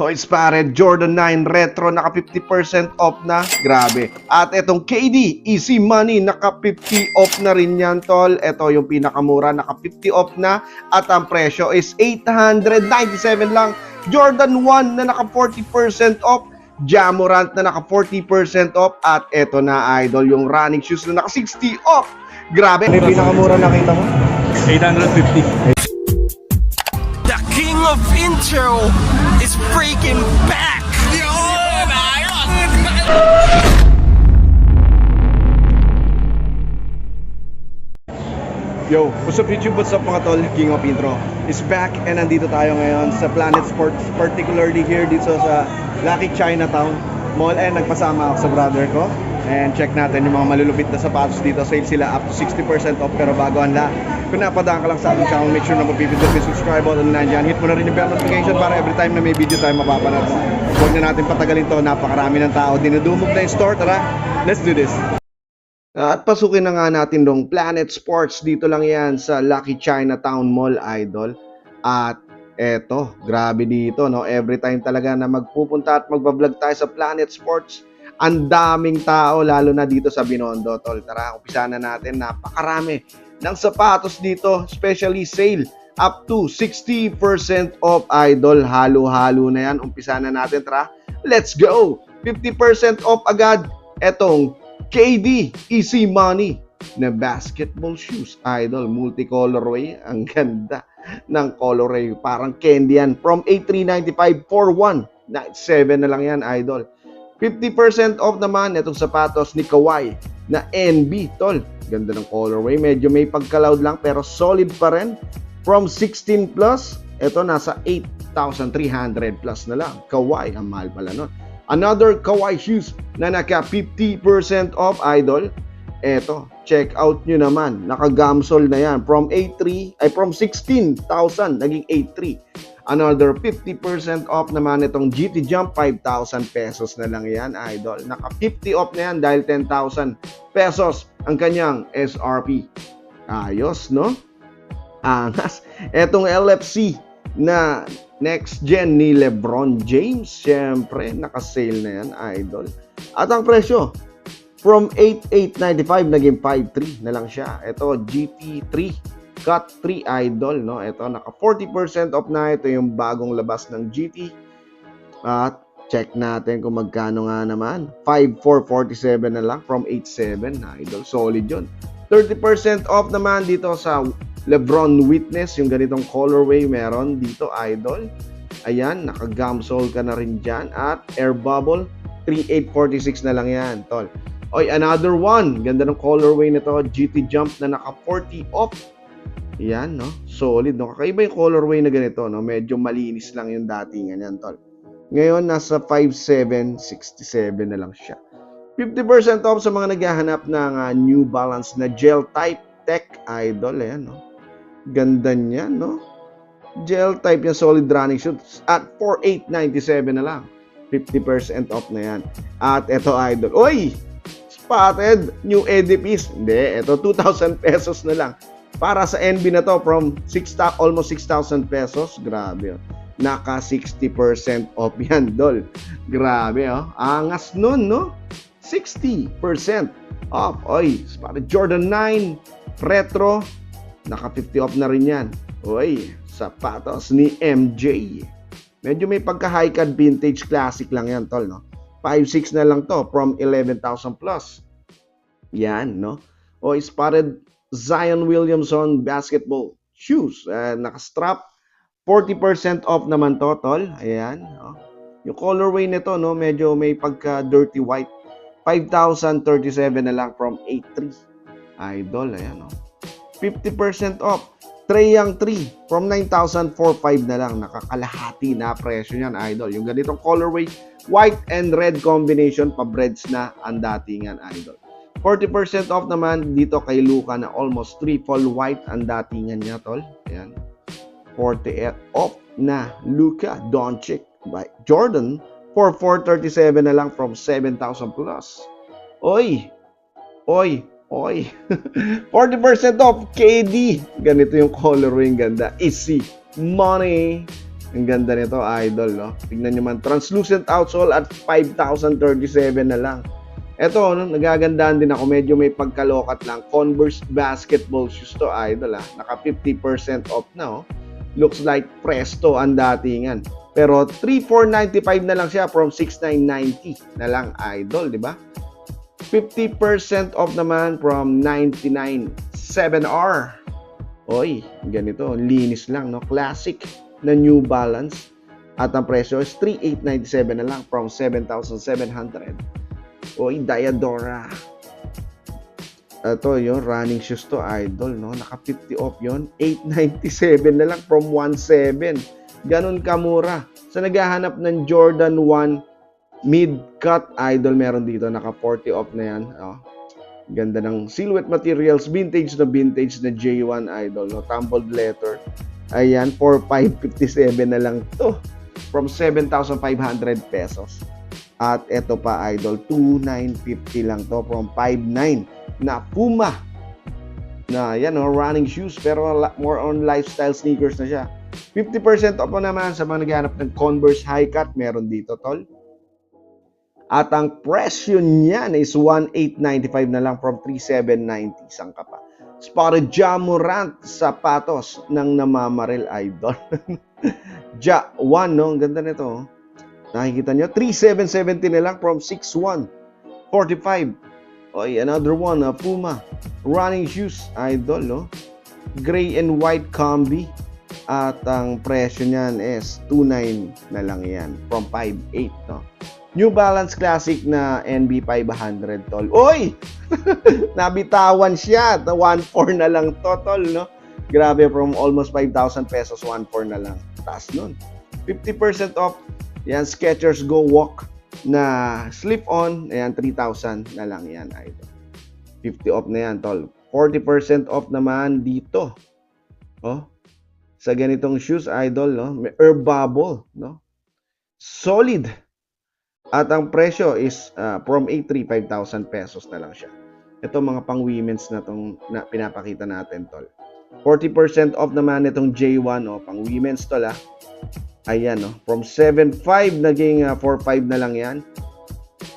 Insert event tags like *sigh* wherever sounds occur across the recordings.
Hoyts pare, Jordan 9 Retro naka 50% off na. Grabe. At etong KD Easy Money naka 50 off na rin yan tol. Ito yung pinakamura naka 50 off na at ang presyo is 897 lang. Jordan 1 na naka 40% off. Jamorant na naka 40% off at eto na idol yung running shoes na naka 60 off. Grabe. Ano yung pinakamura nakita mo? 850. Of intro is freaking back! Yo, what's up YouTube? What's up mga tol? King of Intro is back and nandito tayo ngayon sa Planet Sports particularly here dito sa Lucky Chinatown Mall and nagpasama ako sa brother ko and check natin yung mga malulupit na sapatos dito. Sale sila up to 60% off pero bago ang lahat kung napadaan ka lang sa ating channel make sure na mag-pipindot yung subscribe button na nandyan hit mo na rin yung bell notification para every time na may video tayo mapapanood. Huwag na natin patagalin to. Napakarami ng tao. Dinudumog na yung store. Tara let's do this. At pasukin na nga natin dong Planet Sports. Dito lang yan sa Lucky Chinatown Mall, Idol. At eto, grabe dito, no? Every time talaga na magpupunta at magbablog tayo sa Planet Sports, ang daming tao, lalo na dito sa Binondo, tol. Tara, umpisa na natin. Napakarami ng sapatos dito, especially sale. Up to 60% off, Idol. Halo-halo na yan. Umpisa na natin, tara. Let's go! 50% off agad. Etong KD Easy Money na basketball shoes. Idol, multicolorway. Ang ganda ng colorway. Parang candy yan. From 8395 for 197 na lang yan, idol. 50% off naman itong sapatos ni Kawhi na NB, tol. Ganda ng colorway. Medyo may pagkaloud lang pero solid pa rin. From 16 plus, ito nasa 8,300 plus na lang. Kawhi, ang mahal pala nun. Another Kawhi shoes na naka 50% off, idol. Eto, check out nyo naman. Naka-gamsol na yan. From 8.3, ay from 16,000, naging 8.3. Another 50% off naman itong GT Jump, 5,000 pesos na lang yan, idol. Naka 50 off na yan dahil 10,000 pesos ang kanyang SRP. Ayos, no? Angas. Etong LFC na next gen ni LeBron James, syempre, naka-sale na yan, idol. At ang presyo, from 8,895 naging 5,3 na lang siya. Ito, GT3 Cut 3 Idol, no? Ito, naka 40% off na. Ito yung bagong labas ng GT. At check natin kung magkano nga naman. 5,447 na lang from 8,7 Idol. Solid yun. 30% off naman dito sa Lebron Witness, yung ganitong colorway meron dito, Idol. Ayan, naka-gamsole ka na rin dyan. At Air Bubble, 3,846 na lang yan, tol. Oy, another one. Ganda ng colorway nito. GT Jump na naka 40 off. Yan, no? Solid, no? Kakaiba yung colorway na ganito, no? Medyo malinis lang yung datingan yan, tol. Ngayon, nasa 5,767 na lang siya. 50% off sa mga naghahanap ng uh, New Balance na gel type tech idol. Ayan, no? Ganda niya, no? Gel type yung solid running shoes at 4,897 na lang. 50% off na yan. At eto idol. Oy! Spotted new edifice. Hindi, ito 2,000 pesos na lang. Para sa NB na to from 6 almost 6,000 pesos. Grabe. Oh. Naka 60% off *laughs* yan, dol. Grabe, oh. Angas nun, no? 60% off. Oy, para Jordan 9 Retro. Naka 50 off na rin yan. Oy, sapatos ni MJ. Medyo may pagka-high card vintage classic lang yan, tol, no? 5.6 na lang to from 11,000 plus. Yan, no? O spotted Zion Williamson basketball shoes. Uh, naka-strap. 40% off naman to, tol. Ayan, no? Yung colorway nito, no? Medyo may pagka-dirty white. 5,037 na lang from 8.3. Idol, ayan, no? 50% off. Trey Young 3 from 9,045 na lang. Nakakalahati na presyo niyan, idol. Yung ganitong colorway, white and red combination, pa-breads na ang datingan, idol. 40% off naman dito kay Luka na almost triple white ang datingan niya, tol. Ayan. 40 off na Luka Doncic by Jordan for 437 na lang from 7,000 plus. Oy! Oy! Oy! *laughs* 40% off KD. Ganito yung colorway ganda. Easy money. Ang ganda nito, idol, no? Tignan nyo man, translucent outsole at 5,037 na lang. Ito, no, nagagandaan din ako, medyo may pagkalokat lang. Converse basketball shoes to, idol, ah. Naka 50% off na, oh. Looks like Presto ang datingan. Pero 3,495 na lang siya from 6,990 na lang, idol, di ba? 50% off naman from 99 7R. Oy, ganito, linis lang, no? Classic na New Balance. At ang presyo is 3,897 na lang from 7,700. Oy, Diadora. Ito yun, running shoes to, idol, no? Naka 50 off yon 897 na lang from 17. Ganon kamura. Sa naghahanap ng Jordan 1 mid-cut, idol, meron dito. Naka 40 off na yan. Oh. Ganda ng silhouette materials, vintage na vintage na J1 idol, no? Tumbled leather. Ayan, 4,557 na lang to. From 7,500 pesos. At ito pa idol, 2,950 lang to from 5,900 na Puma. Na yan no, running shoes pero more on lifestyle sneakers na siya. 50% off pa naman sa mga naghahanap ng Converse High Cut, meron dito tol. At ang presyo niyan is 1,895 na lang from 3,790 isang kapa. Spotted Jamorant sapatos ng namamaril idol. *laughs* ja 1 no, ang ganda nito. oh. Nakikita nyo, 3,770 na lang from 6,145. Oy, another one, uh, Puma. Running shoes, idol, no? Gray and white combi. At ang presyo niyan is 2,900 na lang yan from 5,800, no? New Balance Classic na NB 500, tol. Oy! *laughs* Nabitawan siya. 1,400 na lang to, tol, no? Grabe, from almost 5,000 pesos, 1,400 na lang. Taas nun. 50% off. Yan, Skechers Go Walk na slip-on. Ayan, 3,000 na lang yan, idol. 50 off na yan, tol. 40% off naman dito. Oh, sa ganitong shoes, idol, no? May herb bubble, no? Solid. At ang presyo is ah, from 8,300, 5,000 pesos na lang siya. Ito mga pang women's na tong na, pinapakita natin, tol. 40% off naman itong J1, oh, pang women's tol, ah. Ayan, no? From 7.5 naging ah, 4.5 na lang yan.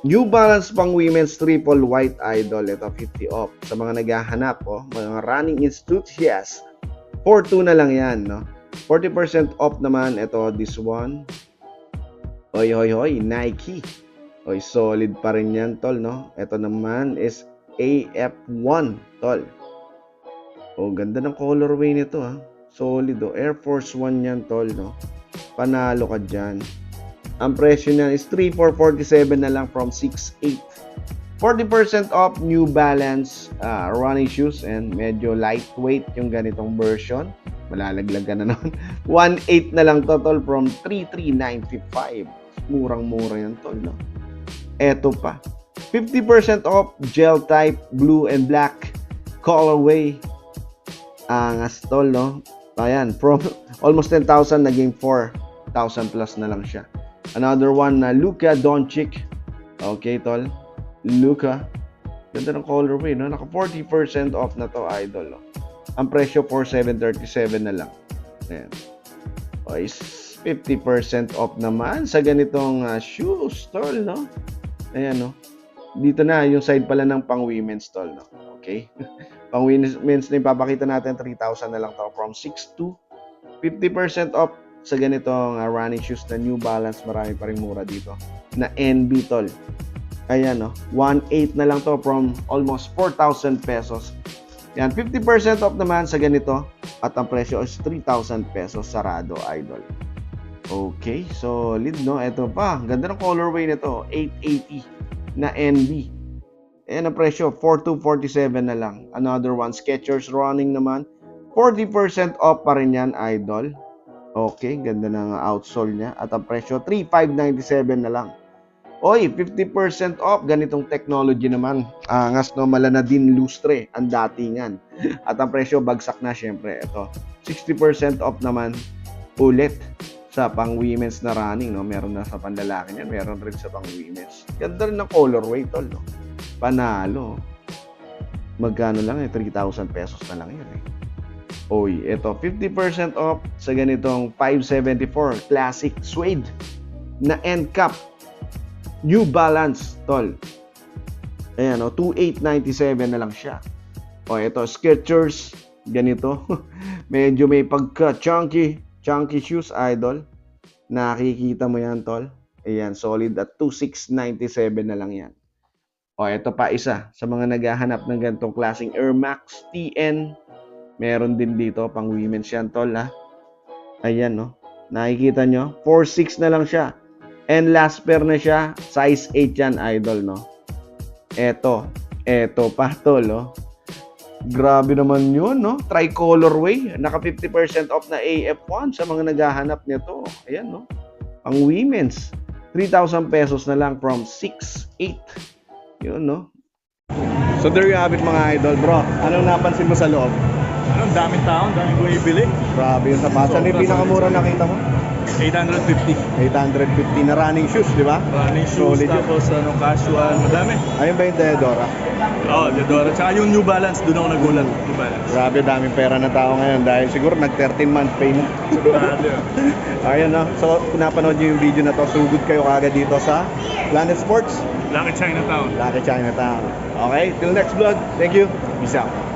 New Balance pang women's triple white idol. Ito 50 off. Sa mga naghahanap, oh, mga running yes. 4.2 na lang yan, no? 40% off naman. Ito, this one. Hoy, hoy, hoy, Nike. Hoy, solid pa rin yan, tol, no? Ito naman is AF1, tol. Oh, ganda ng colorway nito, ha? Solid, oh. Air Force 1 yan, tol, no? Panalo ka dyan. Ang presyo niyan is 3,447 na lang from 6,800. 40% off New Balance ah, running shoes and medyo lightweight yung ganitong version. Malalaglag ka na naman. 1,800 *laughs* na lang total from 3,395. Murang-mura yan tol, no? Eto pa. 50% off gel type blue and black colorway. Angas tol, no? Ayan, from *laughs* almost 10,000 naging 4,000 plus na lang siya. Another one na Luka Doncic. Okay, tol. Luka. Ganda ng colorway, no? Naka 40% off na to, idol, no? Ang presyo 4,737 na lang. Ayan. O, is 50% off naman sa ganitong ah, shoes, tol, no? Ayan, no? Dito na, yung side pala ng pang women's, tol, no? Okay? *laughs* pang women's na ipapakita natin, 3,000 na lang to from 6 to 50% off sa ganitong ah, running shoes na New Balance. Marami pa rin mura dito. Na NB, tol. Ayan, no? 1.8 na lang to from almost 4,000 pesos. Yan, 50% off naman sa ganito. At ang presyo is 3,000 pesos sarado, idol. Okay, solid, no? Ito pa, ganda ng colorway nito. 880 na NB. Ayan ang presyo, 4,247 na lang. Another one, Skechers running naman. 40% off pa rin yan, idol. Okay, ganda ng outsole niya. At ang presyo, 3,597 na lang. Oy, 50% off. Ganitong technology naman. Angas no, malana din lustre ang datingan. *laughs* At ang presyo, bagsak na syempre. Ito, 60% off naman ulit sa pang women's na running. No? Meron na sa panlalaki niyan, meron rin sa pang women's. Ganda rin ng colorway tol. No? Panalo. Magkano lang eh, 3,000 pesos na lang yun eh. Oy, ito 50% off sa ganitong 574 classic suede na end cap. New Balance, tol. Ayan, oh, 2897 na lang siya. O, ito, Skechers, ganito. *laughs* Medyo may pagka-chunky, chunky shoes, idol. Nakikita mo yan, tol. Ayan, solid at 2697 na lang yan. O, ito pa isa. Sa mga naghahanap ng ganitong klaseng Air Max TN, meron din dito, pang women's yan, tol, ha. Ayan, no. Nakikita nyo? 4.6 na lang siya. And last pair na siya, size 8 yan, idol, no. Eto, eto pa, tol, oh. Grabe naman yun, no? Tricolor way. Naka 50% off na AF1 sa mga naghahanap nito. Ayan, no? Pang women's. 3,000 pesos na lang from 6,800. Yun, no? So there you have it mga idol. Bro, anong napansin mo sa loob? Ano, daming tao, daming bumibili. Grabe yung sapatos. Ano yung pinakamura nakita mo? 850. 850 na running shoes, di ba? Running shoes, Solid yun. tapos ano, casual, madami. Ayun ba yung Deodora? Oo, oh, Diodora. Tsaka yung New Balance, doon ako nagulat. New Balance. Grabe, daming pera na tao ngayon dahil siguro nag 13 month pay na. Sigurado yun. *laughs* Ayun no. So, kung napanood niyo yung video na to, sugod kayo kagad dito sa Planet Sports, Lucky Chinatown. Lucky Chinatown. Okay, till next vlog. Thank you. Peace out.